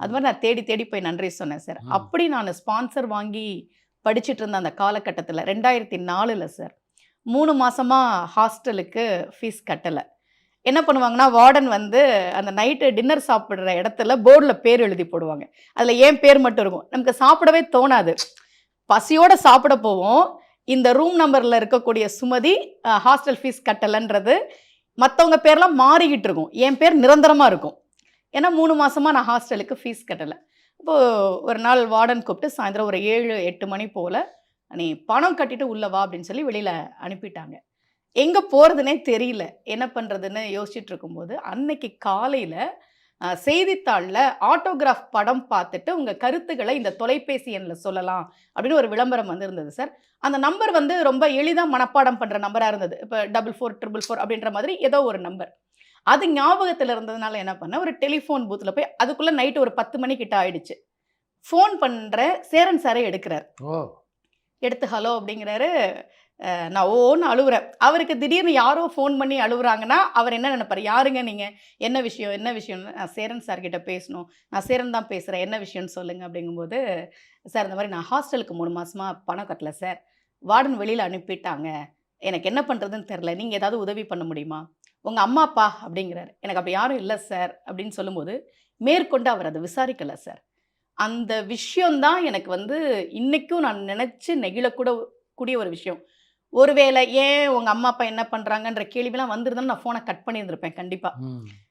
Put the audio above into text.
அது மாதிரி நான் தேடி தேடி போய் நன்றி சொன்னேன் சார். அப்படி நான் ஸ்பான்சர் வாங்கி படிச்சிட்டு இருந்த அந்த காலகட்டத்தில் ரெண்டாயிரத்தி நாலில் சார் மூணு மாசமா ஹாஸ்டலுக்கு ஃபீஸ் கட்டலை. என்ன பண்ணுவாங்கன்னா வார்டன் வந்து அந்த நைட்டு டின்னர் சாப்பிட்ற இடத்துல போர்டில் பேர் எழுதி போடுவாங்க. அதில் ஏன் பேர் மட்டும் இருக்கும்? நமக்கு சாப்பிடவே தோணாது. பசியோட சாப்பிட போவோம். இந்த ரூம் நம்பரில் இருக்கக்கூடிய சுமதி ஹாஸ்டல் ஃபீஸ் கட்டலைன்றது மற்றவங்க பேர்லாம் மாறிக்கிட்டு இருக்கும். என் பேர் நிரந்தரமாக இருக்கும். ஏன்னா மூணு மாதமாக நான் ஹாஸ்டலுக்கு ஃபீஸ் கட்டலை. இப்போது ஒரு நாள் வார்டன் கூப்பிட்டு சாயந்தரம் ஒரு ஏழு எட்டு மணி போல் நீ பணம் கட்டிட்டு உள்ள வா அப்படின்னு சொல்லி வெளியில் அனுப்பிட்டாங்க. எங்கே போகிறதுனே தெரியல. என்ன பண்ணுறதுன்னு யோசிச்சுட்டு இருக்கும்போது அன்னைக்கு காலையில் செய்தித்தாளில் ஆட்டோகிராஃப் படம் பார்த்துட்டு உங்கள் கருத்துக்களை இந்த தொலைபேசி எண்ணில் சொல்லலாம் அப்படின்னு ஒரு விளம்பரம் வந்து இருந்தது சார். அந்த நம்பர் வந்து ரொம்ப எளிதாக மனப்பாடம் பண்ணுற நம்பராக இருந்தது. இப்போ டபுள் ஃபோர் ட்ரிபிள் ஃபோர் அப்படின்ற மாதிரி ஏதோ ஒரு நம்பர். அது ஞாபகத்தில் இருந்ததுனால என்ன பண்ணேன்? ஒரு டெலிஃபோன் பூத்தில் போய் அதுக்குள்ளே நைட்டு ஒரு பத்து மணி கிட்ட ஆயிடுச்சு. ஃபோன் பண்ணுற சேரன் சாரே எடுக்கிறார். ஓ. எடுத்து ஹலோ அப்படிங்கிறாரு. நான் ஓன்னு அழுவுறேன். அவருக்கு திடீர்னு யாரோ ஃபோன் பண்ணி அழுவுறாங்கன்னா அவர் என்ன நினைப்பாரு? யாருங்க நீங்கள் என்ன விஷயம்? என்ன விஷயம்னு நான் சேரன் சார் கிட்ட பேசணும். நான் சேரன் தான் பேசுகிறேன் என்ன விஷயம்னு சொல்லுங்க. அப்படிங்கும்போது சார் இந்த மாதிரி நான் ஹாஸ்டலுக்கு மூணு மாசமா பணம் கட்டல சார் வார்டன் வெளியில் அனுப்பிட்டாங்க. எனக்கு என்ன பண்ணுறதுன்னு தெரில நீங்கள் ஏதாவது உதவி பண்ண முடியுமா? உங்கள் அம்மா அப்பா அப்படிங்கிறாரு. எனக்கு அப்படி யாரும் இல்லை சார் அப்படின்னு சொல்லும்போது மேற்கொண்டு அவர் அதை விசாரிக்கலை சார் அந்த விஷயம்தான் எனக்கு வந்து இன்னைக்கும் நான் நினச்சி நெகிழக்கூட கூடிய ஒரு விஷயம். ஒருவேளை ஏன் உங்கள் அம்மா அப்பா என்ன பண்ணுறாங்கன்ற கேள்விலாம் வந்திருந்தா நான் ஃபோனை கட் பண்ணியிருந்திருப்பேன் கண்டிப்பாக